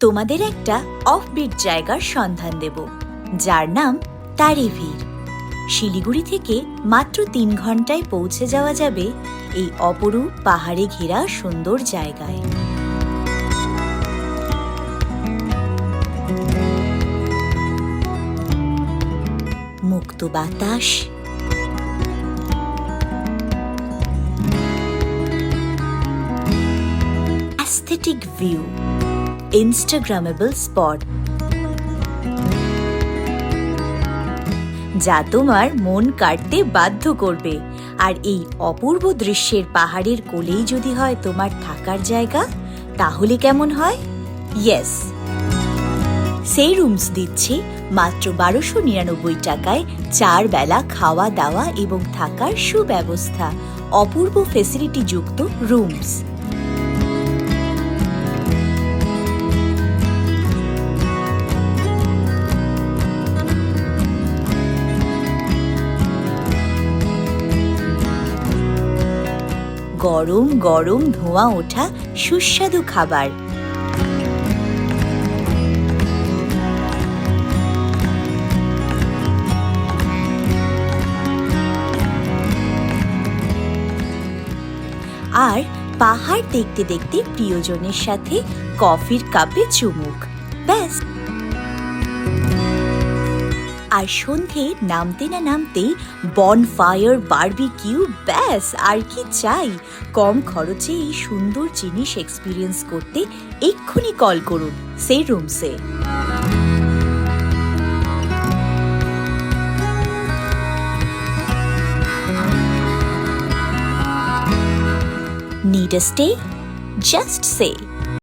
তোমাদের একটা অফবিট জায়গার সন্ধান দেব, যার নাম তারিভির। শিলিগুড়ি থেকে মাত্র তিন ঘন্টায় পৌঁছে যাওয়া যাবে এই অপরূপ পাহাড়ে ঘেরা সুন্দর জায়গায়। মুক্ত বাতাস। Aesthetic view instagrammable spot. যা তোমার মন কাটতে বাধ্য করবে। আর এই অপূর্ব দৃশ্যের পাহাড়ের কোলেই যদি হয় তোমার থাকার জায়গা, তাহলে কেমন হয়? ইয়েস সেই রুমস দিচ্ছে মাত্র বারোশো নিরানব্বই টাকায় চার বেলা খাওয়া দাওয়া এবং থাকার সুব্যবস্থা। অপূর্ব ফেসিলিটি যুক্ত রুমস। গরম গরম ধোঁয়া ওঠা সুস্বাদু খাবার। আর পাহাড় দেখতে দেখতে প্রিয়জনের সাথে কফির কাপে চুমুক। আর সন্ধে নামতে না নামতেই বন ফায়ার বারবিকিউ ব্যাস, আর কি চাই? কম খরচে এই সুন্দর জিনিস এক্সপিরিয়েন্স করতে এক্ষুনি কল করুন, সেই রুমসে Need a stay? Just say